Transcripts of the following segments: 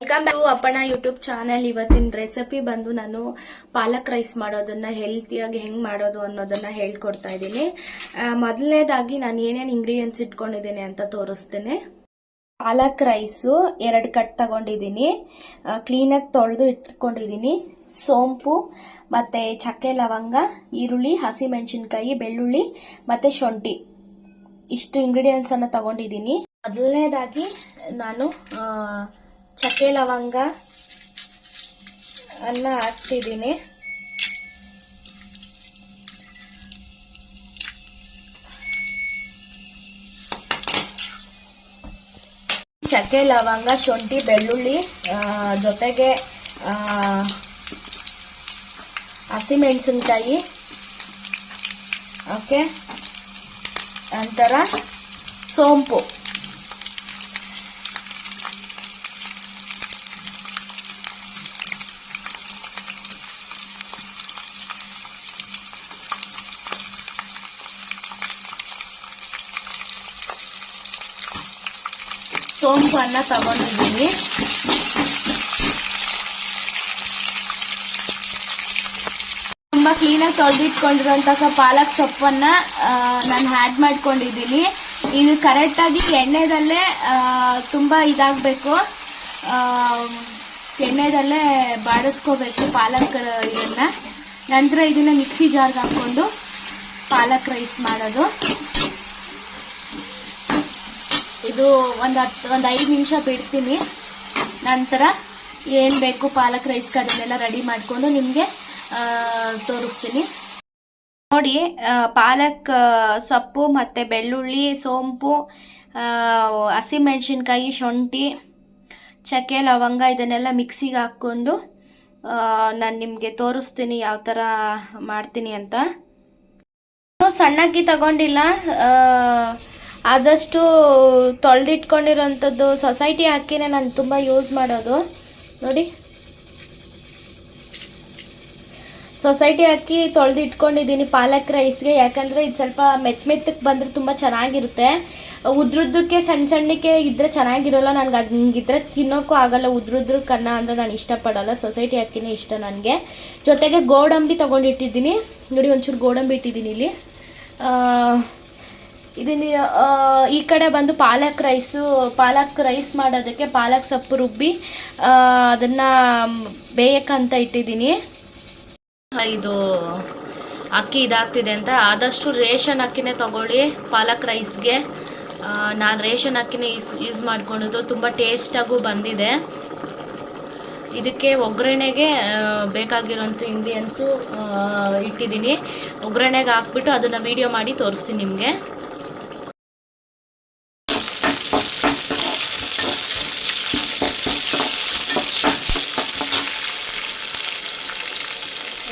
Welcome back ಅಪ್ಪಣ YouTube channel ಇವತ್ತಿನ recipe ಬಂದು ನಾನು ಪಾಲಕ್ ರೈಸ್ ಮಾಡೋದನ್ನ ಹೆಲ್ತಿಯಾಗಿ ಹೆಂಗ್ ಮಾಡೋದು ಅನ್ನೋದನ್ನ ಹೇಳ್ಕೊಡ್ತಾ ಇದ್ದೀನಿ. ಮೊದಲನೇದಾಗಿ ನಾನು ಏನೇನು ಇಂಗ್ರೀಡಿಯೆಂಟ್ಸ್ ಇಟ್ಕೊಂಡಿದ್ದೀನಿ ಅಂತ ತೋರಿಸ್ತೇನೆ. ಪಾಲಕ್ ರೈಸು ಎರಡು ಕಟ್ ತಗೊಂಡಿದ್ದೀನಿ. ಕ್ಲೀನಾಗಿ ತೊಳೆದು ಇಟ್ಕೊಂಡಿದ್ದೀನಿ. ಸೋಂಪು, ಮತ್ತೆ ಚಕ್ಕೆ ಲವಂಗ, ಈರುಳ್ಳಿ, ಹಸಿಮೆಣಸಿನ್ಕಾಯಿ, ಬೆಳ್ಳುಳ್ಳಿ, ಮತ್ತೆ ಶುಂಠಿ. ಇಷ್ಟು ಇಂಗ್ರೀಡಿಯೆಂಟ್ಸ್ ಅನ್ನ ತಗೊಂಡಿದ್ದೀನಿ. ಮೊದಲನೇದಾಗಿ ನಾನು ಚಕ್ಕೆ ಲವಂಗ ಅನ್ನ ಹಾಕ್ತಿದ್ದೀನಿ. ಚಕ್ಕೆ ಲವಂಗ ಶುಂಠಿ ಬೆಳ್ಳುಳ್ಳಿ ಜೊತೆಗೆ ಹಸಿಮೆಣಸಿನ್ಕಾಯಿ ಓಕೆ? ನಂತರ ಸೋಂಪು. ಸೋಂಪನ್ನ ತಗೊಂಡಿದ್ದೀನಿ. ತುಂಬಾ ಕ್ಲೀನಾಗಿ ತೊಳೆದಿಟ್ಕೊಂಡಿರುವಂತಹ ಪಾಲಕ್ ಸೊಪ್ಪನ್ನ ನಾನು ಹ್ಯಾಡ್ ಮಾಡ್ಕೊಂಡಿದ್ದೀನಿ. ಇದು ಕರೆಕ್ಟಾಗಿ ಎಣ್ಣೆದಲ್ಲೇ ತುಂಬ ತುಂಬಾ ಇದಾಗಬೇಕು. ಎಣ್ಣೆದಲ್ಲೇ ಬಾಡಿಸ್ಕೋಬೇಕು ಪಾಲಕ್ ಇದನ್ನ. ನಂತರ ಇದನ್ನ ಮಿಕ್ಸಿ ಜಾರ್ಗೆ ಹಾಕ್ಕೊಂಡು ಪಾಲಕ್ ರೈಸ್ ಮಾಡೋದು. ಇದು ಒಂದು ಹತ್ತು ಒಂದು ಐದು ನಿಮಿಷ ಬಿಡ್ತೀನಿ. ನಂತರ ಏನು ಬೇಕು ಪಾಲಕ್ ರೈಸ್ಗೆ ಅದನ್ನೆಲ್ಲ ರೆಡಿ ಮಾಡಿಕೊಂಡು ನಿಮಗೆ ತೋರಿಸ್ತೀನಿ. ನೋಡಿ ಪಾಲಕ್ ಸೊಪ್ಪು ಮತ್ತು ಬೆಳ್ಳುಳ್ಳಿ, ಸೋಂಪು ಹಸಿಮೆಣ್ಸಿನ್ಕಾಯಿ ಶುಂಠಿ, ಚಕ್ಕೆ, ಲವಂಗ ಇದನ್ನೆಲ್ಲ ಮಿಕ್ಸಿಗೆ ಹಾಕ್ಕೊಂಡು ನಾನು ನಿಮಗೆ ತೋರಿಸ್ತೀನಿ ಯಾವ ಥರ ಮಾಡ್ತೀನಿ ಅಂತ. ಸಣ್ಣಕ್ಕಿ ಸಣ್ಣ ತಗೊಂಡಿಲ್ಲ ಆದಷ್ಟು ತೊಳೆದಿಟ್ಕೊಂಡಿರೋಂಥದ್ದು ಸೊಸೈಟಿ ಅಕ್ಕಿನೇ ನಾನು ತುಂಬ ಯೂಸ್ ಮಾಡೋದು. ನೋಡಿ. ಸೊಸೈಟಿ ಅಕ್ಕಿ ತೊಳೆದು ಇಟ್ಕೊಂಡಿದ್ದೀನಿ ಪಾಲಕ್ ರೈಸ್ಗೆ, ಯಾಕಂದರೆ ಇದು ಸ್ವಲ್ಪ ಮೆತ್ತ ಮೆತ್ತಕ್ಕೆ ಬಂದರೆ ತುಂಬ ಚೆನ್ನಾಗಿರುತ್ತೆ. ಉದ್ರದ್ದಕ್ಕೆ ಸಣ್ಣ ಸಣ್ಣಕ್ಕೆ ಇದ್ದರೆ ಚೆನ್ನಾಗಿರೋಲ್ಲ, ನನಗೆ ಹಂಗಿದ್ರೆ ತಿನ್ನೋಕ್ಕೂ ಆಗಲ್ಲ. ಉದ್ರುದ್ರ ಕನ್ನ ಅಂದರೆ ನಾನು ಇಷ್ಟಪಡೋಲ್ಲ, ಸೊಸೈಟಿ ಅಕ್ಕಿನೇ ಇಷ್ಟ ನನಗೆ. ಜೊತೆಗೆ ಗೋಡಂಬಿ ತೊಗೊಂಡಿಟ್ಟಿದ್ದೀನಿ. ನೋಡಿ, ಒಂಚೂರು ಗೋಡಂಬಿ ಇಟ್ಟಿದ್ದೀನಿ ಇಲ್ಲಿ. ಇದನ್ನ ಈ ಕಡೆ ಬಂದು ಪಾಲಕ್ ರೈಸು, ಪಾಲಕ್ ರೈಸ್ ಮಾಡೋದಕ್ಕೆ ಪಾಲಕ್ ಸೊಪ್ಪು ರುಬ್ಬಿ ಅದನ್ನು ಬೇಯಕ್ಕಂತ ಇಟ್ಟಿದ್ದೀನಿ. ಇದು ಅಕ್ಕಿ ಇದಾಗ್ತಿದೆ ಅಂತ. ಆದಷ್ಟು ರೇಷನ್ ಅಕ್ಕಿನೇ ತಗೊಳ್ಳಿ ಪಾಲಕ್ ರೈಸ್ಗೆ. ನಾನು ರೇಷನ್ ಅಕ್ಕಿನೇ ಯೂಸ್ ಯೂಸ್ ಮಾಡ್ಕೊಂಡಿದ್ದು ತುಂಬ ಟೇಸ್ಟಾಗೂ ಬಂದಿದೆ. ಇದಕ್ಕೆ ಒಗ್ಗರಣೆಗೆ ಬೇಕಾಗಿರೋಂಥ ಇಂಗ್ರೀಡಿಯೆಂಟ್ಸು ಇಟ್ಟಿದ್ದೀನಿ. ಒಗ್ಗರಣೆಗೆ ಹಾಕ್ಬಿಟ್ಟು ಅದನ್ನು ವೀಡಿಯೋ ಮಾಡಿ ತೋರಿಸ್ತೀನಿ ನಿಮಗೆ.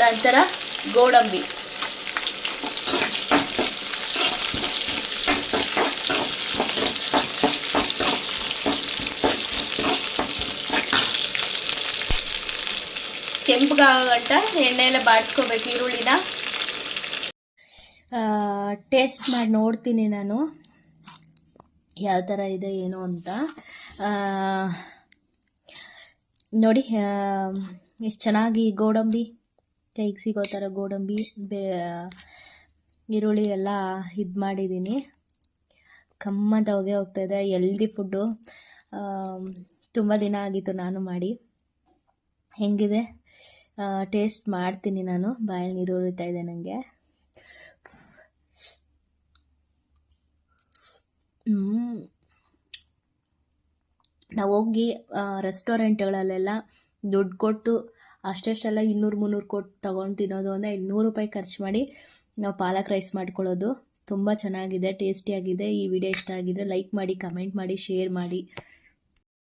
ನಂತರ ಗೋಡಂಬಿ. ಕೆಂಪಗಾಗಂಟ ಎಣ್ಣೆಲ್ಲ ಬಾಡಿಸ್ಕೋಬೇಕು, ಈರುಳ್ಳಿನ. ಟೇಸ್ಟ್ ಮಾಡಿ ನೋಡ್ತೀನಿ ನಾನು. ಯಾವ ಥರ ಇದೆ, ಏನು ಅಂತ. ನೋಡಿ ಎಷ್ಟು ಚೆನ್ನಾಗಿ ಗೋಡಂಬಿ ಕೈಗೆ ಸಿಗೋ ಥರ ಗೋಡಂಬಿ, ಬೇ ಈರುಳ್ಳಿ ಎಲ್ಲ ಇದು ಮಾಡಿದ್ದೀನಿ ಕಮ್ಮಂತ ಹೊಗೆ ಹೋಗ್ತಾಯಿದೆ ಎಲ್ದಿ ಫುಡ್ಡು ತುಂಬ ದಿನ ಆಗಿತ್ತು ನಾನು ಮಾಡಿ. ಹೆಂಗಿದೆ? ಟೇಸ್ಟ್ ಮಾಡ್ತೀನಿ ನಾನು. ಬಾಯಲ್ಲಿ ನೀರು ಉರಿತಾ ಇದೆ ನನಗೆ ನಾವು ಹೋಗಿ ರೆಸ್ಟೋರೆಂಟ್ಗಳಲ್ಲೆಲ್ಲ ದುಡ್ಡು ಕೊಟ್ಟು ಅಷ್ಟೆಷ್ಟೆಲ್ಲ ಇನ್ನೂರು ಮುನ್ನೂರು ಕೊಟ್ಟು ತೊಗೊಂಡು ತಿನ್ನೋದು ಅಂದರೆ ಇನ್ನೂರು ನೂರು ರೂಪಾಯಿ ಖರ್ಚು ಮಾಡಿ ನಾವು ಪಾಲಕ್ ರೈಸ್ ಮಾಡ್ಕೊಳ್ಳೋದು. ತುಂಬ ಚೆನ್ನಾಗಿದೆ, ಟೇಸ್ಟಿಯಾಗಿದೆ. ಈ ವಿಡಿಯೋ ಇಷ್ಟ ಆಗಿದ್ರೆ ಲೈಕ್ ಮಾಡಿ, ಕಮೆಂಟ್ ಮಾಡಿ, ಶೇರ್ ಮಾಡಿ.